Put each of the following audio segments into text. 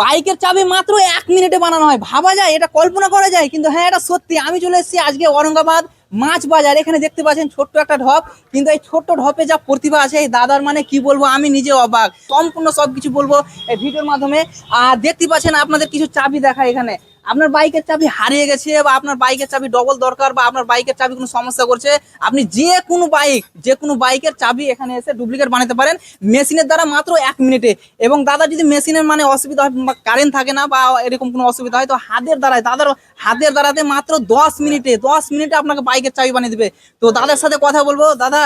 বাইকের চাবি মাত্র এক মিনিটে বানানো হয়। ভাবা যায়, এটা কল্পনা করা যায়, কিন্তু হ্যাঁ এটা সত্যি। আমি চলে এসেছি আজকে ঔরঙ্গাবাদ মাছ বাজার। এখানে দেখতে পাচ্ছেন ছোট্ট একটা ঢপ। কিন্তু এই ছোট্ট ঢপে যা প্রতিভা আছে, এই দাদার মানে কি বলব, আমি নিজে অবাক। সম্পূর্ণ সব কিছু বলব এই ভিডিওর মাধ্যমে। আর দেখতে পাচ্ছেন আপনাদের কিছু চাবি দেখা এখানে। আপনার বাইকের চাবি হারিয়ে গেছে বা আপনার বাইকের চাবি ডবল দরকার বা আপনার বাইকের চাবি কোনো সমস্যা করছে, আপনি যে কোনো বাইক, যে কোনো বাইকের চাবি এখানে এসে ডুপ্লিকেট বানাতে পারেন। মেশিনের দ্বারা মাত্র এক মিনিটে। এবং দাদা, যদি মেশিনের মানে অসুবিধা হয় বা কারেন্ট থাকে না বা এরকম কোনো অসুবিধা হয়, তো হাতের দ্বারায়, দাদার হাতের দ্বারাতে মাত্র দশ মিনিটে দশ মিনিটে আপনাকে বাইকের চাবি বানিয়ে দেবে। তো দাদার সাথে কথা বলব। দাদা,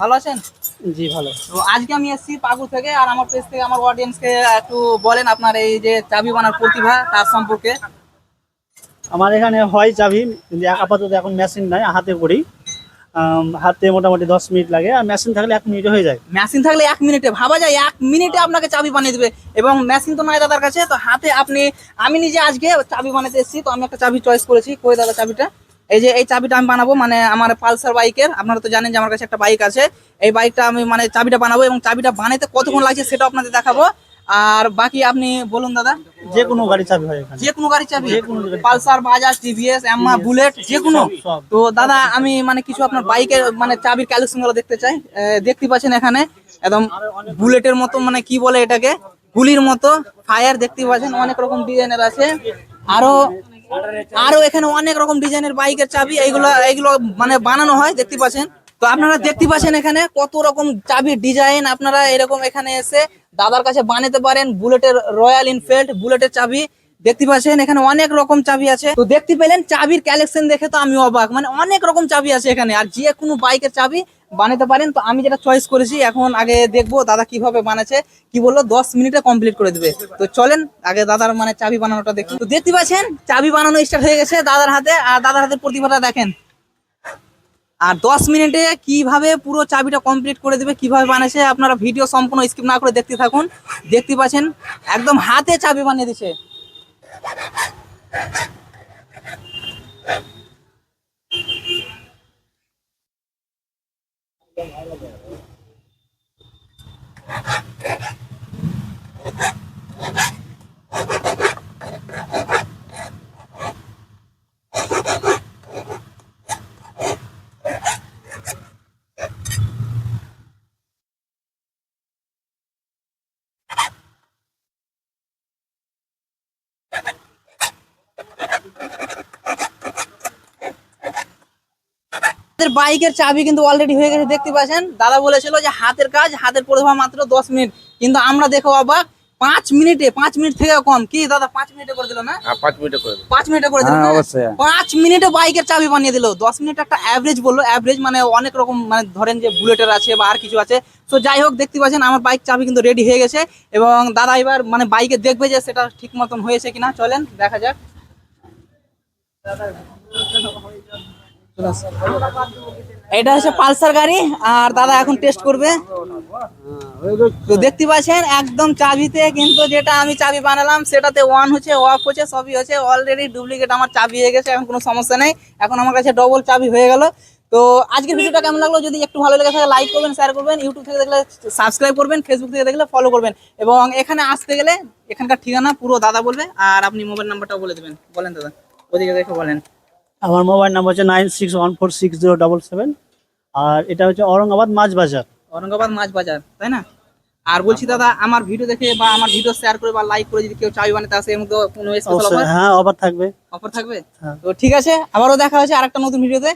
ভালো আছেন? জি ভালো। তো আজকে আমি এসেছি পাকুর থেকে আর আমার পেজ থেকে আমার অডিয়েন্সকে একটু বলেন আপনার এই যে চাবি বানার প্রতিভা তার সম্পর্কে। আমার এখানে হয় চাবি কিন্তু আপাতত এখন মেশিন নাই হাতে করি। হাতে মোটামুটি দশ মিনিট লাগে আর মেশিন থাকলে এক মিনিটে হয়ে যায়। মেশিন থাকলে এক মিনিটে ভাবা যায় এক মিনিটে আপনাকে চাবি বানিয়ে দেবে। এবং মেশিন তো নয় দাদার কাছে তো হাতে আপনি আমি নিজে আজকে চাবি বানাতে এসেছি তো আমি একটা চাবি চয়েস করেছি। কই দাদা চাবিটা? এই যে এই চাবিটা আমি বানাবো মানে আমার পালসার বাইকের আপনারা তো জানেন যে আমার কাছে একটা বাইক আছে। এই বাইকটা আমি মানে চাবিটা বানাবো এবং চাবিটা বানাইতে কতক্ষণ লাগছে সেটা আপনাদের দেখাবো। আর বাকি আপনি বলুন দাদা। যে কোনো গাড়ি চাবি হয় যে কোনো গাড়ি চাবি। পালসার বাজাজ টিভিএস এমা বুলেট যে কোনো। তো দাদা আমি মানে কিছু আপনার বাইকের মানে চাবির কালেকশনগুলো দেখতে চাই। দেখতে পাচ্ছেন এখানে একদম বুলেটের মতো মানে কি বলে এটাকে? গুলির মতো ফায়ার দেখতে পাচ্ছেন অনেক রকম ডিজাইনের আছে। আরও আরও এখানে অনেক রকম ডিজাইনের বাইকের চাবি, এইগুলো এইগুলো মানে বানানো হয়, দেখতে পাচ্ছেন। তো আপনারা দেখতে পাচ্ছেন এখানে কত রকম চাবির ডিজাইন আপনারা এরকম এখানে এসে দাদার কাছে বানাতে পারেন। বুলেটের রয়্যাল এনফিল্ড বুলেটের চাবি, দেখতে পাচ্ছেন এখানে অনেক রকম চাবি আছে। তো দেখতে পেলেন চাবির কালেকশন দেখে তো আমি অবাক মানে অনেক রকম চাবি আছে এখানে। আর যে কোনো বাইকের চাবি বানাতে পারেন, তো আমি যেটা চয়েস করেছি, এখন আগে দেখব দাদা কীভাবে বানাচ্ছে, কি বলল, দশ মিনিটে কমপ্লিট করে দেবে। তো চলেন, আগে দাদার মানে চাবি বানানোটা দেখি। তো দেখতে পাচ্ছেন, চাবি বানানো স্টার্ট হয়ে গেছে দাদার হাতে, আর দাদার হাতের প্রতিভাটা দেখেন। আর দশ মিনিটে কীভাবে পুরো চাবিটা কমপ্লিট করে দেবে, কীভাবে বানাচ্ছে, আপনারা ভিডিও সম্পূর্ণ স্কিপ না করে দেখতে থাকুন। দেখতে পাচ্ছেন, একদম হাতে চাবি বানিয়ে দিচ্ছে আমাদের বাইকের চাবি কিন্তু অলরেডি হয়ে গেছে দেখতে পাচ্ছেন? দাদা বলেছিল যে হাতের কাজ হাতের প্রতিভা মাত্র দশ মিনিট। কিন্তু আমরা দেখো অবাক পাঁচ মিনিটে পাঁচ মিনিট থেকে কম। কি দাদা পাঁচ মিনিটে করে দিল না? হ্যাঁ পাঁচ মিনিটে করে। পাঁচ মিনিটে করে দিল না? পাঁচ মিনিটে বাইকের চাবি বানিয়ে দিল। দশ মিনিট একটা অ্যাভারেজ বলল। অ্যাভারেজ মানে অনেক রকম মানে ধরেন যে বুলেটের আছে বা আর কিছু আছে। তো যাই হোক দেখতে পাচ্ছেন আমার বাইক চাবি কিন্তু রেডি হয়ে গেছে। এবং দাদা এবার মানে বাইকে দেখবে যে সেটা ঠিক মতন হয়েছে কিনা। চলেন দেখা যাক। এটা হচ্ছে পালসার গাড়ি, আর দাদা এখন টেস্ট করবে। তো দেখতে পাচ্ছেন, একদম চাবিতে কিন্তু যেটা আমি চাবি বানালাম, সেটাতে ওয়ান হচ্ছে অফ হচ্ছে, সবই হচ্ছে। অলরেডি ডুপ্লিকেট আমার চাবি হয়ে গেছে, এখন কোনো সমস্যা নেই। এখন আমার কাছে ডবল চাবি হয়ে গেল। তো আজকের ভিডিওটা কেমন লাগল? যদি একটু ভালো লেগে থাকে লাইক করবেন শেয়ার করবেন। ইউটিউব থেকে দেখলে সাবস্ক্রাইব করবেন ফেসবুক থেকে দেখলে ফলো করবেন। এবং এখানে আসতে গেলে এখানকার ঠিকানা পুরো দাদা বলবে, আর আপনি মোবাইল নাম্বারটাও বলে দেবেন। বলেন দাদা, ওদিকে দেখে বলেন। আমার মোবাইল নাম্বার হচ্ছে nine six one four six zero double seven. আর এটা হচ্ছে অরঙ্গাবাদ মাছ বাজার। ঔরঙ্গাবাদ মাছ বাজার তাই না? আর বলছি দাদা আমার ভিডিও দেখে বা আমার ভিডিও শেয়ার করে বা লাইক করে যদি কেউ চাই মানে তার সেই কোনো স্পেশাল অবশ্যই হ্যাঁ অফার থাকবে। অফার থাকবে? হ্যাঁ। তো ঠিক আছে আবারও দেখা হচ্ছে আরেকটা নতুন ভিডিওতে